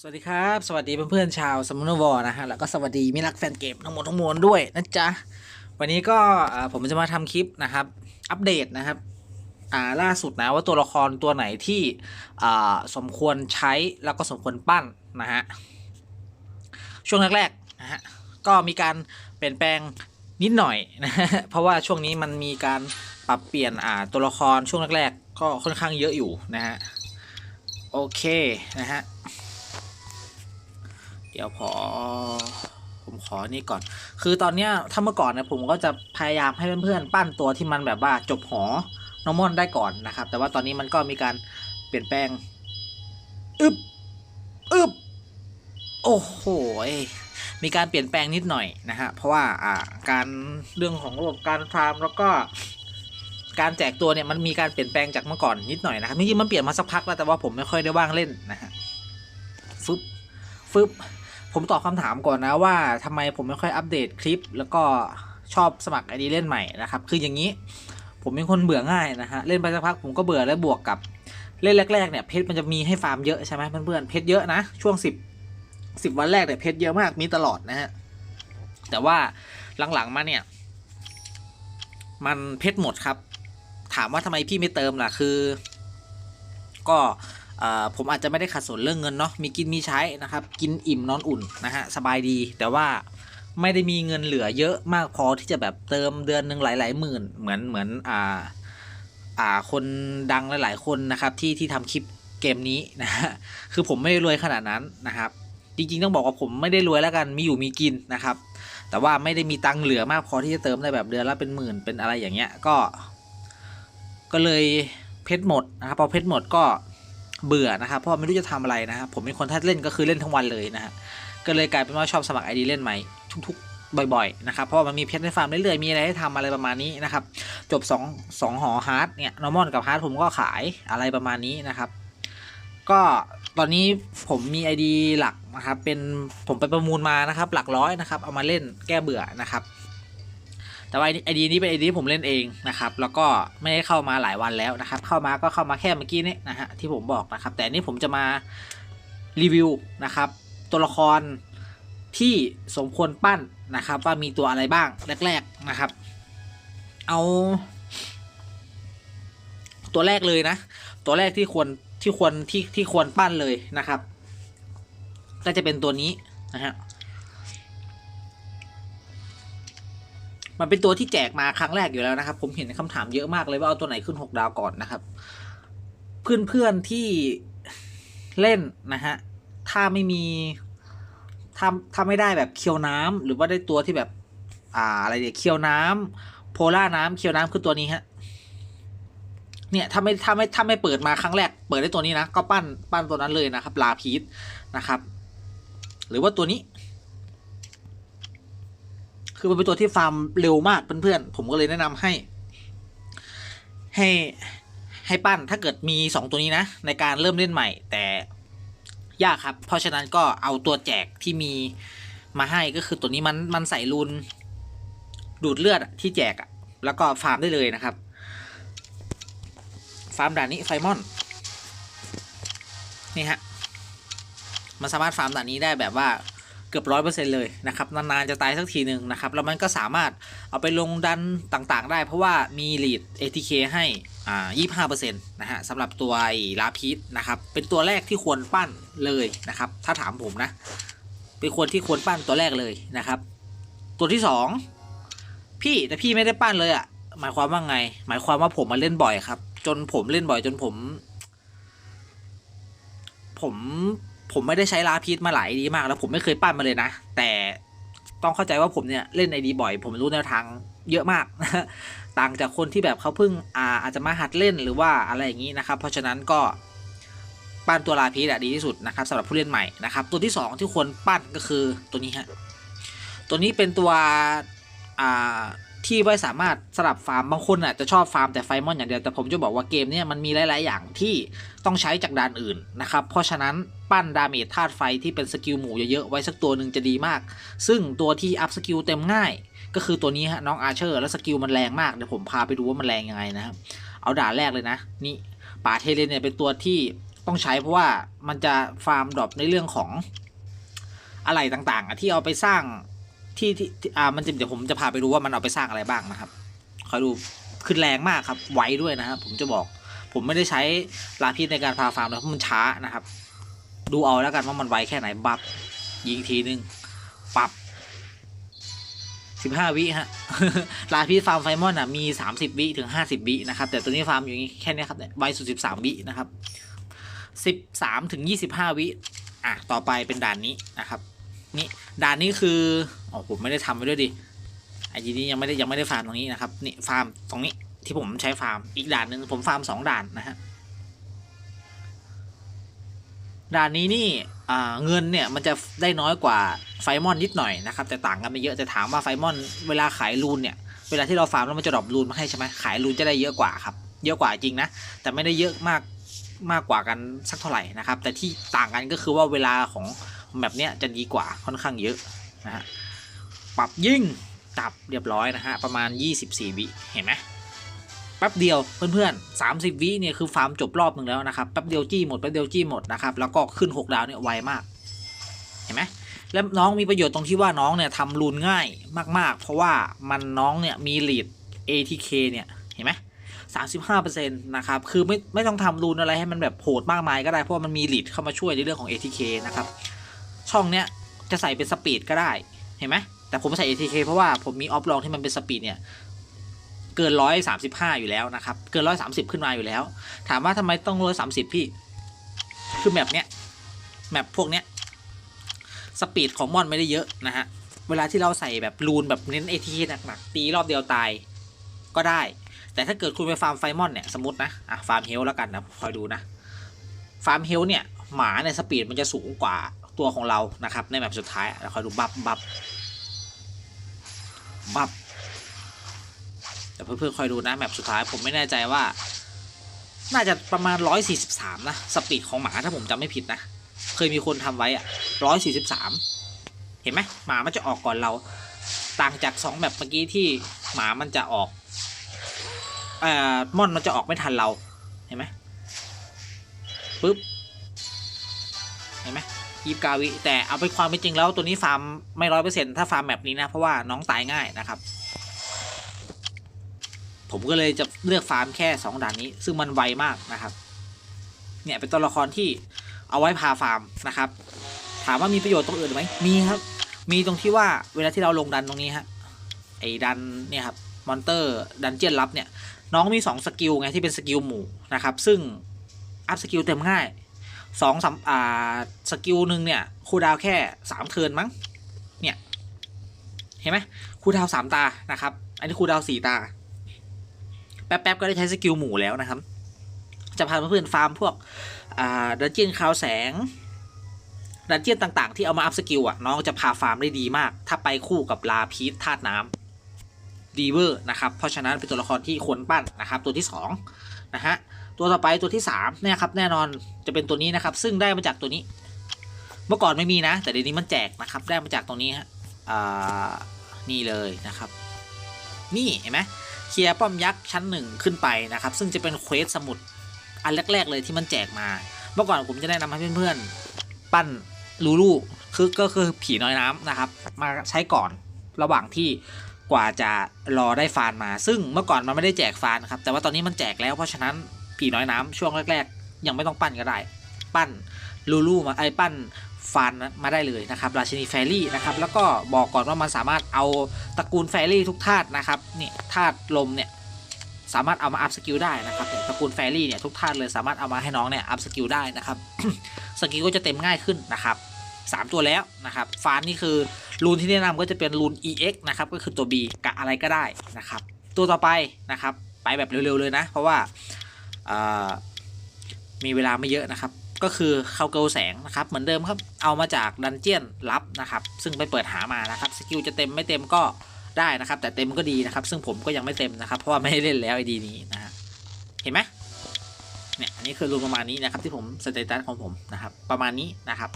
สวัสดีครับ สวัสดีเพื่อนๆชาวสมุนวอร์นะฮะแล้วก็สวัสดีมิรักแฟนเกมทั้งหมดทั้งมวลด้วยนะจ๊ะวันนี้ก็ผมจะมาทำคลิปนะครับ อัปเดตนะครับอ่าล่าสุดนะว่าตัวละครตัวไหนที่อ่าสมควรใช้แล้วก็สมควรปั้นนะฮะช่วงแรกๆนะฮะก็มีการเปลี่ยนแปลงนิดหน่อยนะฮะเพราะว่าช่วงนี้มันมีการปรับเปลี่ยนอ่าตัวละครช่วงแรกๆก็ค่อนข้างเยอะอยู่นะฮะโอเคนะฮะ เดี๋ยวพอผมขอนี่ก่อน คือตอนเนี้ยถ้าเมื่อก่อนเนี่ยผมก็จะพยายามให้เพื่อนๆ ปั้นตัวที่มันแบบว่าจบหอนอร์มอนได้ก่อนนะครับ แต่ว่าตอนนี้มันก็มีการเปลี่ยนแปลง อึบอึบโอ้โหมีการเปลี่ยนแปลงนิดหน่อยนะฮะ เพราะว่าอ่าการเรื่องของระบบการฟาร์มแล้วก็การแจกตัวเนี่ยมันมีการเปลี่ยนแปลงจากเมื่อก่อนนิดหน่อยนะครับจริงๆมันเปลี่ยนมาสักพักแล้วแต่ว่าผมไม่ค่อยได้ว่างเล่นนะฮะฟึบฟึบ ผมตอบคำถามก่อนนะว่าทำไมผมไม่ค่อยอัปเดตคลิป แล้วก็ชอบสมัครไอดีเล่นใหม่นะครับ คืออย่างนี้ ผมเป็นคนเบื่อง่ายนะฮะ เล่นไปสักพักผมก็เบื่อแล้วบวกกับเล่นแรกๆเนี่ยเพชรมันจะมีให้ฟาร์มเยอะใช่ไหมเพื่อนๆเพชรเยอะนะช่วงสิบสิบวันแรกเนี่ยเพชรเยอะมากมีตลอดนะฮะแต่ว่าหลังๆมาเนี่ย มันเพชรหมดครับ ถามว่าทำไมพี่ไม่เติมล่ะคือ ก็ ผมอาจจะไม่ได้ขัดสนเรื่องเงินเนาะมีกินมีใช้นะครับ กินอิ่มนอนอุ่นนะฮะสบายดีแต่ว่าไม่ได้มีเงินเหลือเยอะมากพอที่จะแบบเติมเดือนหนึ่งหลายๆหมื่นเหมือนเหมือนอ่าอ่าคนดังหลายๆคนนะครับที่ที่ทำคลิปเกมนี้นะฮะคือผมไม่ได้รวยขนาดนั้นนะครับ จริงๆต้องบอกว่าผมไม่ได้รวยแล้วกันมีอยู่มีกินนะครับ แต่ว่าไม่ได้มีตังค์เหลือมากพอที่จะเติมได้แบบเดือนละเป็นหมื่นเป็นอะไรอย่างเงี้ยก็ ก็เลยเพชรหมดนะครับพอเพชรหมดก็ เบื่อนะครับเพราะไม่รู้จะทำอะไรนะครับผมเป็นคนถ้าเล่นก็คือเล่นทั้งวันเลยนะฮะก็เลยกลายเป็นว่าชอบสมัครไอดีเล่นใหม่ทุกๆ บ่อยๆนะครับเพราะมันมีเพชรในฟาร์มเรื่อยๆมีอะไรให้ทำอะไรประมาณนี้นะครับจบ2 2หอฮาร์ดเนี่ยนอร์มอนกับฮาร์ดผมก็ขายอะไรประมาณนี้นะครับ ก็ตอนนี้ผมมี ID หลักนะครับเป็นผมไปประมูลมานะครับหลักร้อยนะครับเอามาเล่นแก้เบื่อนะครับ แต่ว่าไอดีนี้เป็นไอดีผมเล่นเองนะครับ แล้วก็ไม่ได้เข้ามาหลายวันแล้วนะครับ เข้ามาก็เข้ามาแค่เมื่อกี้นี้นะฮะที่ผมบอกนะครับ แต่นนี้ผมจะมารีวิวนะครับ ตัวละครที่สมควรปั้นนะครับ ว่ามีตัวอะไรบ้างแรก ๆนะครับ เอาตัวแรกเลยนะ ตัวแรกที่ควรที่ควรที่ที่ควรปั้นเลยนะครับ ก็จะเป็นตัวนี้นะฮะ มันเป็นตัวที่แจกมาครั้งแรกอยู่แล้วนะครับ ผมเห็นคำถามเยอะมากเลยว่าเอาตัวไหนขึ้นหกดาวก่อนนะครับ เพื่อนๆที่เล่นนะฮะถ้าไม่มีถ้าถ้าไม่ได้แบบเคียวน้ำหรือว่าได้ตัวที่แบบอ่าอะไรเดี๋ยวเคียวน้ำโพล่าน้ำเคียวน้ำคือตัวนี้ฮะเนี่ยถ้าไม่ถ้าไม่ถ้าไม่เปิดมาครั้งแรก เปิดได้ตัวนี้นะ ก็ปั้นปั้นตัวนั้นเลยนะครับลาพีทนะครับ หรือว่าตัวนี้ คือมันเป็นตัวที่ฟาร์มเร็วมากเพื่อนๆผมก็เลยแนะนำให้ ให้ให้ปั้นถ้าเกิดมีสองตัวนี้นะ ในการเริ่มเล่นใหม่ แต่ยากครับ เพราะฉะนั้นก็เอาตัวแจกที่มีมาให้ก็คือตัวนี้มันมันใส่รูนดูดเลือดที่แจกอะแล้วก็ฟาร์มได้เลยนะครับ ฟาร์มด่านนี้ไฟมอน นี่ฮะ มันสามารถฟาร์มด่านนี้ได้แบบว่า กือบร้อยเปอร์เซ็นเลยนะครับนานๆจะตายสักทีหนึ่งนะครับแล้วมันก็สามารถเอาไปลงดันต่างๆ ได้ เพราะว่ามีลีด ATK ให้อ่า25%นะฮะสำหรับตัวไอ้ลาพีสนะครับเป็นตัวแรกที่ควรปั้นเลยนะครับถ้าถามผมนะ เป็นคนที่ควรปั้นตัวแรกเลยนะครับ ตัวที่สองพี่แต่พี่ไม่ได้ปั้นเลยอะ่ะหมายความว่าไง หมายความว่าผมมาเล่นบ่อยครับ จนผมเล่นบ่อยจนผม ผม ผมไม่ได้ใช้ลาพีทมาหลายดีมากแล้วผมไม่เคยปั้นมาเลยนะ แต่ต้องเข้าใจว่าผมเนี่ยเล่นไอดีบ่อย ผมรู้แนวทางเยอะมากต่างจากคนที่แบบเขาเพิ่งอาอาจจะมาหัดเล่นหรือว่าอะไรอย่างนี้นะครับ เพราะฉะนั้นก็ปั้นตัวลาพีทอะดีที่สุดนะครับสำหรับผู้เล่นใหม่นะครับ ตัวที่สองที่ควรปั้นก็คือตัวนี้ฮะตัวนี้เป็นตัวอ่า ที่ไว้สามารถสลับฟาร์มบางคนอะจะชอบฟาร์มแต่ไฟมอนอย่างเดียวแต่ผมจะบอกว่าเกมนี้มันมีหลาย ๆ อย่างที่ต้องใช้จากด่านอื่นนะครับเพราะฉะนั้นปั้นดาเมจธาตุไฟที่เป็นสกิลหมู่เยอะ ๆ ไว้สักตัวหนึ่งจะดีมาก ซึ่งตัวที่อัพสกิลเต็มง่าย ก็คือตัวนี้ฮะน้องอาร์เชอร์แล้วสกิลมันแรงมากเดี๋ยวผมพาไปดูว่ามันแรงยังไงนะครับเอาด่านแรกเลยนะนี่ป่าเทเลนเนี่ยเป็นตัวที่ต้องใช้เพราะว่ามันจะฟาร์มดรอปในเรื่องของอะไรต่างๆที่เอาไปสร้าง ที่ที่อ่ามันจะเดี๋ยวผมจะพาไปดูว่ามันเอาไปสร้างอะไรบ้างนะครับคอยดูขึ้นแรงมากครับ ไวด้วยนะครับผมจะบอก ผมไม่ได้ใช้ลาพิษในการพาฟาร์มนะเพราะมันช้านะครับ ดูเอาแล้วกันว่ามันไวแค่ไหนบัฟยิงทีนึงปรับสิบห้าวิฮะลาพิษฟาร์มไฟมอนอะมีสามสิบวิถึงห้าสิบวินะครับแต่ตัวนี้ฟาร์มอยู่นี้แค่นี้ครับไวสุดสิบสามวินะครับสิบสามถึงยี่สิบห้าวิอะต่อไปเป็นด่านนี้นะครับ นี่ด่านนี้คืออ๋อผมไม่ได้ทำไว้ด้วยดิไอ้ทีนี้ยังไม่ได้ยังไม่ได้ฟาร์มตรงนี้นะครับนี่ฟาร์มตรงนี้ที่ผมใช้ฟาร์มอีกด่านหนึ่งผมฟาร์มสองด่านนะฮะด่านนี้นี่เงินเนี่ยมันจะได้น้อยกว่าไฟมอนนิดหน่อยนะครับแต่ต่างกันไม่เยอะแต่ถามว่าไฟมอนเวลาขายรูนเนี่ยเวลาที่เราฟาร์มแล้วมันจะดรอปรูนมาให้ใช่ไหมขายรูนจะได้เยอะกว่าครับเยอะกว่าจริงนะแต่ไม่ได้เยอะมากมากกว่ากันสักเท่าไหร่นะครับแต่ที่ต่างกันก็คือว่าเวลาของ แบบเนี้ยจะดีกว่าค่อนข้างเยอะนะฮะปรับยิ่งตับเรียบร้อยนะฮะประมาณ 24 วิเห็นไหมแป๊บเดียวเพื่อนๆ 30 วิเนี่ยคือฟาร์มจบรอบหนึ่งแล้วนะครับแป๊บเดียวจี้หมดแป๊บเดียวจี้หมดนะครับแล้วก็ขึ้น 6 ดาวเนี่ยไวมาก เห็นไหมแล้วน้องมีประโยชน์ตรงที่ว่าน้องเนี่ยทำรูนง่ายมากๆ เพราะว่ามันน้องเนี่ยมีลีด ATK เนี่ยเห็นไหม35%นต์นะครับ คือไม่ไม่ต้องทำรูนอะไรให้มันแบบโหดมากมายก็ได้ เพราะว่ามันมีลีดเข้ามาช่วยในเรื่องของ ATK นะครับ ช่องเนี้ยจะใส่เป็นสปีดก็ได้เห็นไหมแต่ผมใส่ ATK เพราะว่าผมมีออฟลองที่มันเป็นสปีดเนี่ยเกินร้อยสามสิบห้าอยู่แล้วนะครับเกินร้อยสามสิบขึ้นมาอยู่แล้ว ถามว่าทำไมต้องร้อยสามสิบพี่คือแมปเนี้ยแมปพวกเนี้ยสปีดของมอนไม่ได้เยอะนะฮะเวลาที่เราใส่แบบรูนแบบเน้นเอทีหนักๆตีรอบเดียวตายก็ได้ แต่ถ้าเกิดคุณไปฟาร์มไฟมอนเนี่ยสมมตินะอะฟาร์มเฮลแล้วกันนะคอยดูนะฟาร์มเฮลเนี่ยหมาในยสปีดมันจะสูงกว่า ตัวของเรานะครับ ในแมปสุดท้ายแล้วคอยดูบับบับบับแต่เพื่อนๆคอยดูนะแมปสุดท้ายผมไม่แน่ใจว่า น่าจะประมาณ 143 นะ สปีดของหมาถ้าผมจำไม่ผิดนะ เคยมีคนทำไว้อะ143 เห็นไหมหมามันจะออกก่อนเรา ต่างจาก 2แบบเมื่อกี้ที่หมามันจะออกเอ่อม่อนมันจะออกไม่ทันเรา เห็นไหมปึ๊บ เห็นไหม ยีบกาวิ แต่เอาไปนความเป็นจริงแล้วตัวนี้ฟาร์มไม่ร้อยเปอร์เซ็นต์ถ้าฟาร์มแบบนี้นะ เพราะว่าน้องตายง่ายนะครับ ผมก็เลยจะเลือกฟาร์มแค่ 2ด่านนี้ ซึ่งมันไวมากนะครับ เนี่ยเป็นตัวละครที่เอาไว้พาฟาร์มนะครับ ถามว่ามีประโยชน์ตรงอื่นไหมมีครับ มีตรงที่ว่าเวลาที่เราลงดันตรงนี้ฮะไอ้ดันเนี่ยครับมอนเตอร์ดันเจียนลับเนี่ยน้องมี 2 สกิลไงที่เป็นสกิลหมู่นะครับ ซึ่งอัพสกิลเต็มง่าย สองสามอ่าสกิลหนึ่งเนี่ยคูดาวแค่สามเทิร์นมั้งเนี่ยเห็นไหมคูดาวสามตานะครับ อันนี้คูดาวสี่ตา แป๊บๆก็ได้ใช้สกิลหมู่แล้วนะครับ จะพาเพื่อนๆฟาร์มพวกอ่าดันเจียนคาวแสงดันเจียนต่างๆ ที่เอามาอัพสกิลอะน้องจะพาฟาร์มได้ดีมาก ถ้าไปคู่กับลาพีทธาตุน้ำดีเวอร์นะครับ เพราะฉะนั้นเป็นตัวละครที่ควรปั้นนะครับ ตัวที่2นะฮะ ตัวต่อไปตัวที่3นี่ยครับแน่นอนจะเป็นตัวนี้นะครับ ซึ่งได้มาจากตัวนี้ เมื่อก่อนไม่มีนะ แต่เดี๋ยวนี้มันแจกนะครับ ได้มาจากตรงนี้ฮะนี่เลยนะครับ นี่เห็นไหมเคลียร์ป้อมยักษ์ชั้นหนึ่งขึ้นไปนะครับ ซึ่งจะเป็นเควสสมุดอันแรก ๆ เลยที่มันแจกมา เมื่อก่อนผมจะแนะนำให้เพื่อนๆปั้นลูลูคือก็คือผีน้อยน้ำนะครับ มาใช้ก่อนระหว่างที่กว่าจะรอได้ฟานมา ซึ่งเมื่อก่อนมันไม่ได้แจกฟานครับแต่ว่าตอนนี้มันแจกแล้วเพราะฉะนั้น ผีน้อยน้ำช่วงแรก ๆ ยังไม่ต้องปั้นก็ได้ ปั้นลูลูมาไอ้ปั้นฟานมาได้เลยนะครับราชินีแฟรี่นะครับแล้วก็บอกก่อนว่ามันสามารถเอาตระกูลแฟรี่ทุกธาตุนะครับนี่ธาตุลมเนี่ยสามารถเอามาอัพสกิลได้นะครับตระกูลแฟรี่เนี่ยทุกธาตุเลยสามารถเอามาให้น้องเนี่ยอัพสกิลได้นะครับสกิลก็จะเต็มง่ายขึ้นนะครับสามตัวแล้วนะครับฟานนี่คือรูนที่แนะนำก็จะเป็นรูน EX นะครับก็คือตัว B กะอะไรก็ได้นะครับตัวต่อไปนะครับไปแบบเร็วๆเลยนะ เพราะว่า มีเวลาไม่เยอะนะครับ ก็คือเข้าเกลแสงนะครับเหมือนเดิมครับเอามาจากดันเจียนลับนะครับ ซึ่งไปเปิดหามานะครับสกิลจะเต็มไม่เต็มก็ได้นะครับ แต่เต็มก็ดีนะครับ ซึ่งผมก็ยังไม่เต็มนะครับ เพราะว่าไม่ได้เล่นแล้วไอดีนี้นะฮะเห็นไหมเนี่ยอันนี้คือรูปประมาณนี้นะครับที่ผมสเตตัสของผมนะครับ ประมาณนี้นะครับ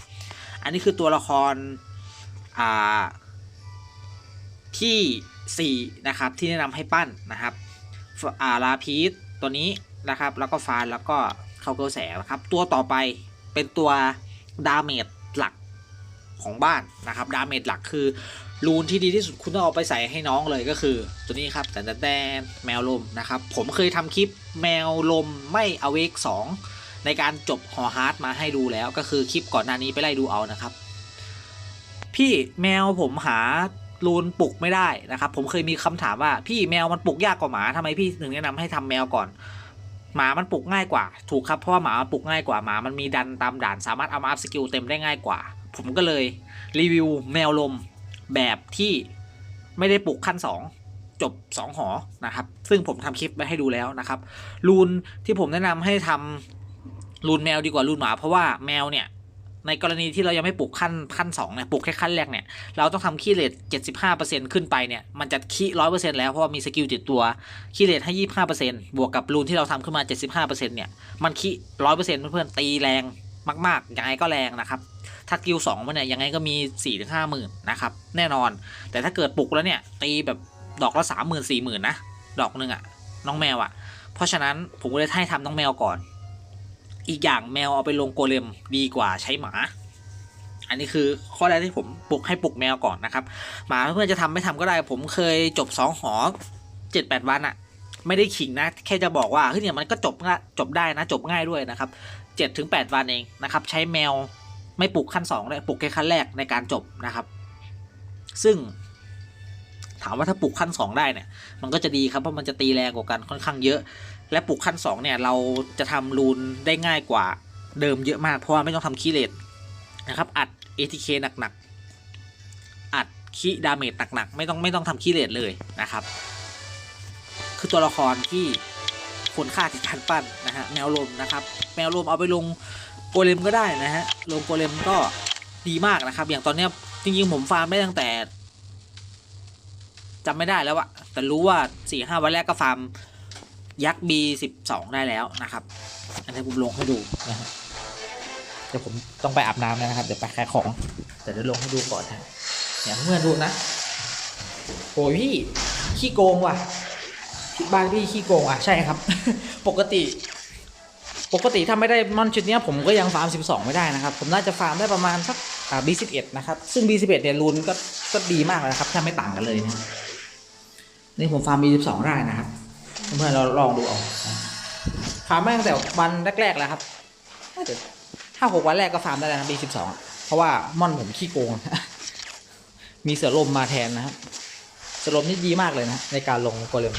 อันนี้คือตัวละครอ่าที่ 4 นะครับ ที่แนะนำให้ปั้นนะครับอาลาพีทตัวนี้ นะครับ แล้วก็ฟานแล้วก็เข้ากระแสนะครับ ตัวต่อไปเป็นตัวดาเมจหลักของบ้านนะครับ ดาเมจหลักคือรูนที่ดีที่สุดคุณต้องเอาไปใส่ให้น้องเลยก็คือ ตัวนี้ครับแต่แต่แมวลมนะครับ ผมเคยทำคลิปแมวลมไม่อเวกสองในการจบฮอฮาร์ดมาให้ดูแล้วก็คือคลิปก่อนหน้านี้ไปไล่ดูเอานะครับ พี่แมวผมหารูนปลุกไม่ได้นะครับ ผมเคยมีคำถามว่าพี่แมวมันปลุกยากกว่าหมาทำไมพี่ถึงแนะนำให้ทำแมวก่อน หมามันปลุกง่ายกว่า ถูกครับเพราะว่าหมามันปลุกง่ายกว่าหมามันมีดันตามด่านสามารถเอามาอัพสกิลเต็มได้ง่ายกว่า ผมก็เลยรีวิวแมวลมแบบที่ไม่ได้ปลุกขั้น 2 จบ 2 หอนะครับ ซึ่งผมทำคลิปไว้ให้ดูแล้วนะครับรูนที่ผมแนะนำให้ทำรูนแมวดีกว่ารูนหมา เพราะว่าแมวเนี่ย ในกรณีที่เรายังไม่ปลุกขั้นขั้นสองเนี่ยปลุกแค่ขั้นแรกเนี่ยเราต้องทำคีย์เลทเจ็ดสิบห้าเปอร์เซ็นขึ้นไปเนี่ยมันจะคีร้อยเปอร์เซ็นต์แล้วเพราะว่ามีสกิลติดตัวคีย์เลทให้ยี่ห้าเปอร์เซ็นบวกกับรูนที่เราทำขึ้นมาเจ็ดสิบห้าเปอร์เซ็นเนี่ยมันคีร้อยเปอร์เซ็นต์เพื่อนๆตีแรงมากๆยังไงก็แรงนะครับถ้ากิลสองมันเนี่ยยังไงก็มีสี่ถึงห้าหมื่นนะครับแน่นอน แต่ถ้าเกิดปลุกแล้วเนี่ยตีแบบดอกละสามหมื่นสี่หมื่นนะดอกหนึ่งอะน้องแมวอะเพราะฉะนั้นผมก็เลยให้ทำน้องแมวก่อน อีกอย่างแมวเอาไปลงโกเลมดีกว่าใช้หมา อันนี้คือข้อแรกที่ผมปลุกให้ปลุกแมวก่อนนะครับ หมาเพื่อนจะทำไม่ทำก็ได้ ผมเคยจบสองหอเจ็ดแปดวันอะไม่ได้ขิงนะ แค่จะบอกว่าเฮ้ยเนี่ยมันก็จบจบได้นะ จบง่ายด้วยนะครับเจ็ดถึงแปดวันเองนะครับ ใช้แมวไม่ปลุกขั้นสองเลยปลุกแค่ขั้นแรกในการจบนะครับ ซึ่งถามว่าถ้าปลุกขั้นสองได้เนี่ย มันก็จะดีครับ เพราะมันจะตีแรงกว่ากันค่อนข้างเยอะ และปลุกขั้นสองเนี่ย เราจะทำรูนได้ง่ายกว่าเดิมเยอะมาก เพราะว่าไม่ต้องทำคีเลทนะครับ อัด ATK หนักๆ อัดคีดาเมจหนักๆ ไม่ต้องไม่ต้องทำคีเลทเลยนะครับ คือตัวละครที่ควรค่าที่การปั้นนะฮะแมวลมนะครับ แมวลมเอาไปลงโกเลมก็ได้นะฮะลงโกเลมก็ดีมากนะครับ อย่างตอนเนี้ยจริงๆผมฟาร์มได้ตั้งแต่จำไม่ได้แล้วอะแต่รู้ว่าสี่ห้าวันแรกก็ฟาร์ม ยักษ์ B สิบสองได้แล้วนะครับ อันนี้ผมลงให้ดูนะฮะเดี๋ยวผมต้องไปอาบน้ำแล้วนะครับ เดี๋ยวไปขายของ แต่เดี๋ยวลงให้ดูก่อนนะอย่าเพื่อนดูนะโอ้ยพี่ขี้โกงว่ะบ้านพี่ขี้โกงอะใช่ครับ ปกติ ปกติถ้าไม่ได้มอนชุดนี้ผมก็ยังฟาร์ม 12 ไม่ได้นะครับ ผมน่าจะฟาร์มได้ประมาณสักอ่า B11 นะครับ ซึ่ง B11 เนี่ยรูนก็ก็ดีมากเลยนะครับแทบไม่ต่างกันเลยนะนี่ผมฟาร์ม B12 ได้นะครับ เพื่อนเราลองดูเอาฟาร์มมาตั้งแต่วันแรกๆแล้วครับน่าจะห้าหกวันแรกก็ฟาร์มได้แล้วนะ B12 อะเพราะว่าม่อนผมขี้โกง มีเสือลมมาแทนนะครับเสือลมนี่ดีมากเลยนะ ในการลงโกเลม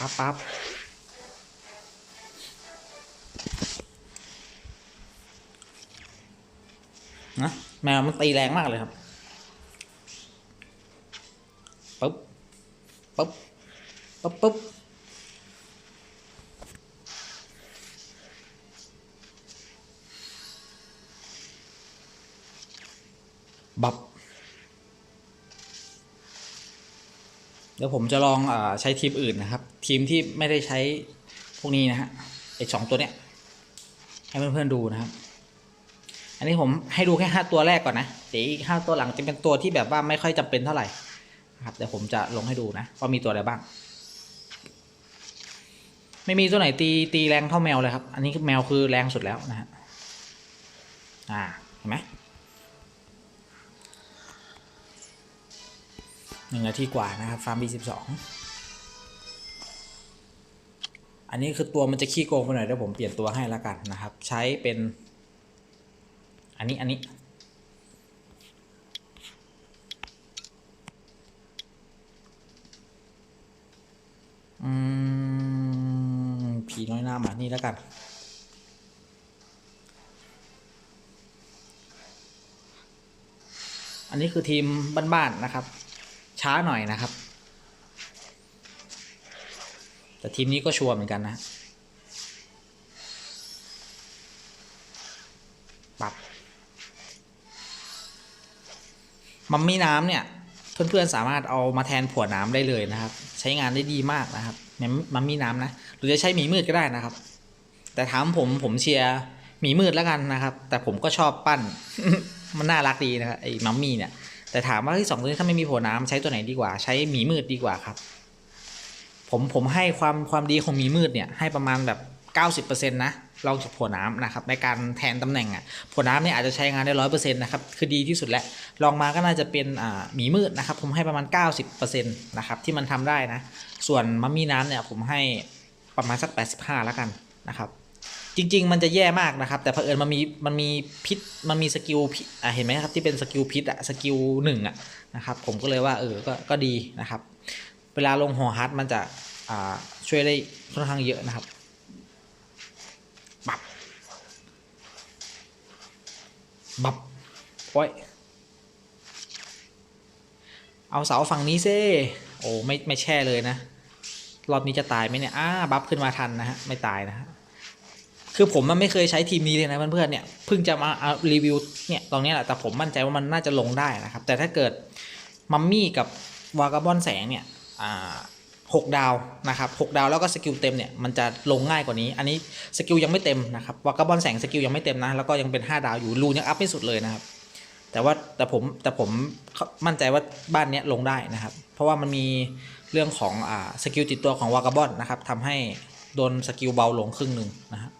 ปั๊บปั๊บนะแมวมันตีแรงมากเลยครับปึ๊บ ปึ๊บปึ๊บปึ๊บบับเดี๋ยวผมจะลองอใช้ทีมอื่นนะครับ ทีมที่ไม่ได้ใช้พวกนี้นะฮะไอสองตัวเนี้ยให้เพื่อนๆดูนะครับ อันนี้ผมให้ดูแค่ห้าตัวแรกก่อนนะเดี๋ยวอีกห้าตัวหลังจะเป็นตัวที่แบบว่าไม่ค่อยจำเป็นเท่าไหร่ นะครับเดี๋ยวผมจะลงให้ดูนะว่ามีตัวอะไรบ้าง ไม่มีตัวไหนตีตีแรงเท่าแมวเลยครับ อันนี้แมวคือแรงสุดแล้วนะฮะอ่าเห็นไหมหนึ่งนาทีกว่านะครับฟาร์มบีสิบสองอันนี้คือตัวมันจะขี้โกงไปหน่อยเดี๋ยวผมเปลี่ยนตัวให้แล้วกันนะครับ ใช้เป็น อันนี้อันนี้ ผีน้อยหน้าหมานี่แล้วกัน อันนี้คือทีมบ้านๆนะครับ ช้าหน่อยนะครับ แต่ทีมนี้ก็ชัวร์เหมือนกันนะปับมัมมี่น้ำเนี่ย เพื่อนๆสามารถเอามาแทนผัวน้ำได้เลยนะครับ ใช้งานได้ดีมากนะครับ มัมมัมมี่น้ำนะหรือจะใช้หมีมืดก็ได้นะครับ แต่ถามผมผมเชียร์หมีมืดแล้วกันนะครับ แต่ผมก็ชอบปั้น มันน่ารักดีนะครับไอ้มัมมี่เนี่ย แต่ถามว่าที่สองตัวนี้ถ้าไม่มีผัวน้ำใช้ตัวไหนดีกว่า ใช้หมีมืดดีกว่าครับ ผมผมให้ความความดีของหมีมืดเนี่ยให้ประมาณแบบ 90%นะลองจากผัวน้ำนะครับในการแทนตำแหน่งอะผัวน้ำเนี่ยอาจจะใช้งานได้ร้อยเปอร์เซ็นต์นะครับคือดีที่สุดแล้วลองมาก็น่าจะเป็นอ่าหมีมืดนะครับผมให้ประมาณ 90%นะครับที่มันทำได้นะ ส่วนมัมมี่น้ำเนี่ยผมให้ประมาณสัก 85 แล้วกันนะครับ จริง ๆ มันจะแย่มากนะครับ แต่เผอิญมันมีมันมีพิษมันมีสกิลพิษอะเห็นไหมครับที่เป็นสกิลพิษอะสกิลหนึ่งอะนะครับผมก็เลยว่าเออก็ก็ดีนะครับ เวลาลงหัวฮัทมันจะอ่าช่วยได้ค่อนข้างเยอะนะครับบับบับโอ้ยเอาเสาฝั่งนี้เซ่โอ้ไม่ไม่แช่เลยนะ รอบนี้จะตายไหมเนี่ยอ้าบัฟขึ้นมาทันนะฮะไม่ตายนะฮะคือผมมันไม่เคยใช้ทีมนี้เลยนะเพื่อนๆเนี่ยเพิ่งจะมาเอารีวิวเนี่ยตรงนี้แหละแต่ผมมั่นใจว่ามันน่าจะลงได้นะครับ แต่ถ้าเกิดมัมมี่กับวากาบอนแสงเนี่ยหกดาวนะครับหกดาวแล้วก็สกิลเต็มเนี่ยมันจะลงง่ายกว่านี้ อันนี้สกิลยังไม่เต็มนะครับวากาบอนแสงสกิลยังไม่เต็มนะแล้วก็ยังเป็น 5 ดาวอยู่รูยังอัพไม่สุดเลยนะครับ แต่ว่าแต่ผมแต่ผมมั่นใจว่าบ้านเนี้ยลงได้นะครับ เพราะว่ามันมี เรื่องของอ่าสกิลติดตัวของวากาบอนนะครับทำให้โดนสกิลเบาลงครึ่งหนึ่งนะฮะ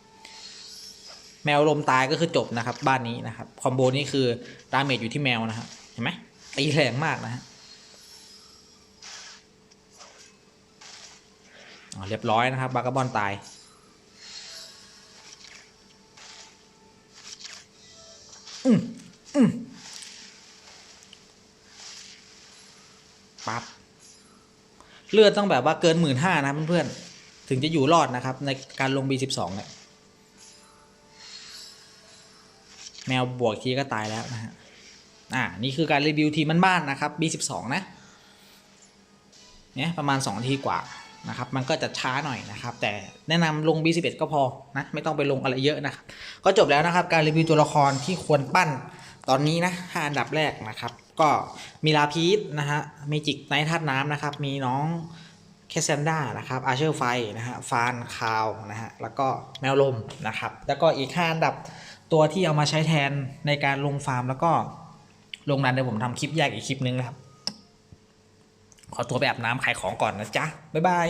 แมวลมตายก็คือจบนะครับบ้านนี้นะครับคอมโบนี้คือดาเมจอยู่ที่แมวนะฮะเห็นไหมตีแรงมากนะฮะเรียบร้อยนะครับบากาบอนตายอืมอืมปั๊บ เลือดต้องแบบว่าเกินหมื่นห้านะเพื่อนๆถึงจะอยู่รอดนะครับในการลง B12 เนี่ยแมวบวกทีก็ตายแล้วนะฮะอ่านี่คือการรีวิวทีมบ้านๆนะครับ B12 นะเนี่ยประมาณ2ทีกว่านะครับมันก็จะช้าหน่อยนะครับ แต่แนะนำลง B11 ก็พอนะไม่ต้องไปลงอะไรเยอะนะครับก็จบแล้วนะครับ การรีวิวตัวละครที่ควรปั้นตอนนี้นะห้าอันดับแรกนะครับ ก็มีลาพีสนะฮะเมจิกไนท์ทัดน้ำนะครับ มีน้องแคสเซนด้านะครับ อาเชอร์ไฟ นะฮะ ฟานคาว นะฮะ แล้วก็แมวลม นะครับ แล้วก็อีกห้าอันดับตัวที่เอามาใช้แทนในการลงฟาร์ม แล้วก็ลงนั้นเดี๋ยวผมทำคลิปแยกอีกคลิปนึงนะครับ ขอตัวไปอาบน้ำขายของก่อนนะจ๊ะ บ๊ายบาย